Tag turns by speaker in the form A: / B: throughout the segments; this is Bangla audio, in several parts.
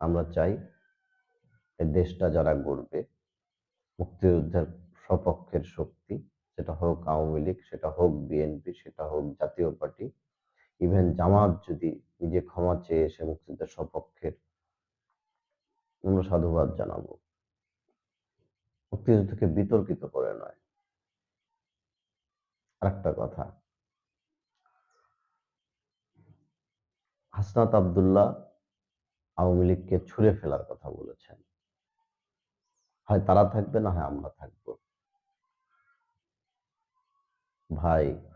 A: আমরা চাই দেশটা যারা গড়বে, মুক্তিযুদ্ধের সপক্ষের শক্তি, সেটা হোক আওয়ামী লীগ, সেটা হোক বিএনপি সেটা হোক জাতীয় পার্টি ইভেন জামাত যদি নিজে ক্ষমা চেয়ে এসে মুক্তিযুদ্ধের সপক্ষের আমরা সাধুবাদ জানাব। মুক্তিযুদ্ধকে বিতর্কিত করে নয়। আরেকটা কথা, হাসনাত আবদুল্লাহ আওয়ামী লীগকে ছুঁড়ে ফেলার কথা বলেছেন। হয় তারা থাকবে না, হয় আমরা থাকব। ভাই,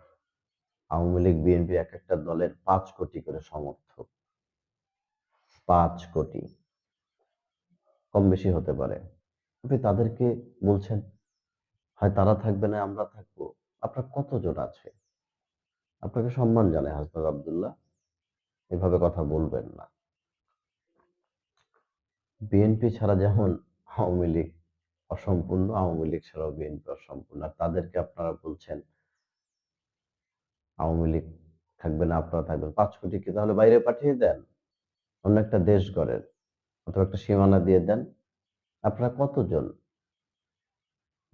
A: আওয়ামী লীগ, বিএনপি এক একটা দলের পাঁচ কোটি করে সমর্থক। পাঁচ কোটি। কম বেশি হতে পারে। আপনি তাদেরকে বলছেন, হয় তারা থাকবে না আমরা থাকব। আপনার কতজন আছে? আপনাকে সম্মান জানায় হাসনাত আবদুল্লাহ। এভাবে কথা বলবেন না। বিএনপি ছাড়া যেমন আওয়ামী লীগ অসম্পূর্ণ, আওয়ামী লীগ ছাড়াও বিএনপি অসম্পূর্ণ। আর তাদেরকে আপনারা বলছেন, আওয়ামী লীগ থাকবে না, আপনারা থাকবেন পাঁচ কোটি কি তাহলে বাইরে পাঠিয়ে দেন? অন্য একটা দেশ গড়েন অথবা একটা সীমানা দিয়ে দেন। আপনারা কতজন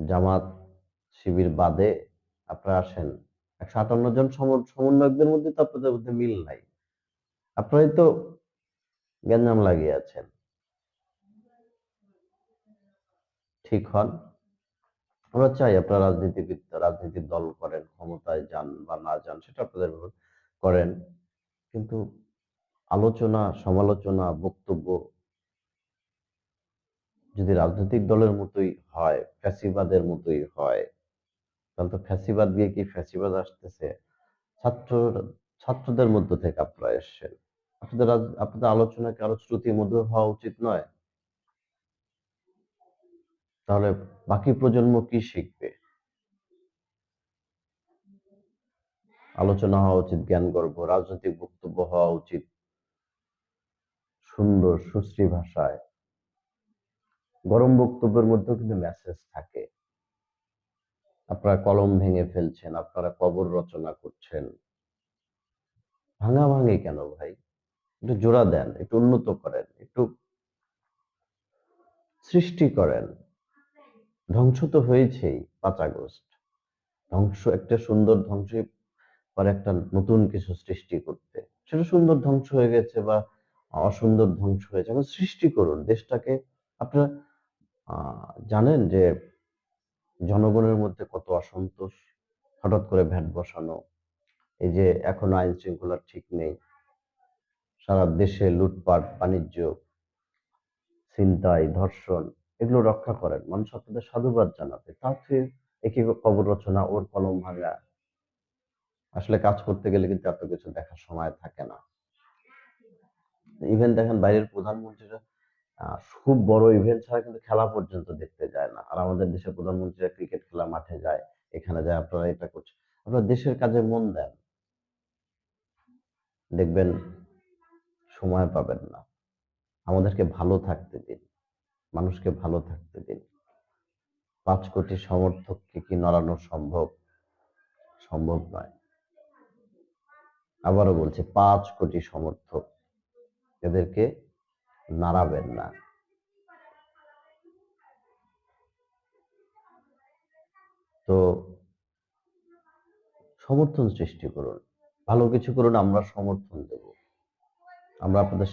A: জামাত শিবির বাদে আপনারা আসেন? একশো আটান্ন জন সম- সমন্বয়কদের মধ্যে তো আপনাদের মধ্যে মিল নাই। আপনারাই তো গ্যাঞ্জাম লাগিয়ে আছেন। ঠিক হন। আমরা চাই আপনারা রাজনীতিবিদ রাজনীতির দল করেন, ক্ষমতায় যান বা না যান, সেটা আপনাদের করেন। কিন্তু আলোচনা, সমালোচনা, বক্তব্য যদি রাজনৈতিক দলের মতোই হয়, ফ্যাসিবাদের মতোই হয়, তাহলে তো ফ্যাসিবাদ দিয়ে কি ফ্যাসিবাদ আসতেছে? ছাত্র, ছাত্রদের মধ্য থেকে আপনারা এসছেন। আপনাদের আপনাদের আলোচনা কি আরও শ্রুতি মধুর হওয়া উচিত নয়? তাহলে বাকি প্রজন্ম কি শিখবে? আলোচনা হওয়া উচিত, জ্ঞান গর্ব, রাজনৈতিক বক্তব্য হওয়া উচিত, সুন্দর, সুশ্রী ভাষায়। গরম বক্তব্যের মধ্যেও কিন্তু মেসেজ থাকে। আপনারা কলম ভেঙে ফেলছেন, আপনারা কবর রচনা করছেন। ভাঙা ভাঙে কেন ভাই? একটু জোড়া দেন, একটু উন্নত করেন, একটু সৃষ্টি করেন। ধ্বংস তো হয়েছেই পাঁচ আগস্ট। ধ্বংস একটা সুন্দর ধ্বংস পরে একটা নতুন কিছু সৃষ্টি করতে। সেটা সুন্দর ধ্বংস হয়ে গেছে বা অসুন্দর ধ্বংস হয়েছে। এখন সৃষ্টি করুন, দেশটাকে। আপনারা জানেন যে জনগণের মধ্যে কত অসন্তোষ, হঠাৎ করে ভ্যাট বসানো, এই যে এখন আইন শৃঙ্খলা ঠিক নেই, সারা দেশে লুটপাট, বাণিজ্য, ছিনতাই, ধর্ষণ এগুলো রক্ষা করেন। মানুষ আপনাদের সাধুবাদ তার চেয়ে একই কবর রচনা, ওর কলম ভাঙা। আসলে কাজ করতে গেলে কিন্তু এত কিছু দেখার সময় থাকে না। ইভেন দেখেন বাইরের প্রধানমন্ত্রীরা খুব বড় ইভেন্ট ছাড়া কিন্তু খেলা পর্যন্ত দেখতে যায় না। আর আমাদের দেশের প্রধানমন্ত্রীরা ক্রিকেট খেলা মাঠে যায়, এখানে যায়, আপনারা এটা করছেন। আপনারা দেশের কাজে মন দেন। দেখবেন সময় পাবেন না। আমাদেরকে ভালো থাকতে দিন। মানুষকে ভালো থাকতে দিন। পাঁচ কোটি সমর্থককে কি নড়ানো সম্ভব? সম্ভব নয়। আবারও বলছি, পাঁচ কোটি সমর্থক এদেরকে নাড়াবেন না। তো সমর্থন সৃষ্টি করুন। ভালো কিছু করুন, আমরা সমর্থন দেব। আমরা আপনাদের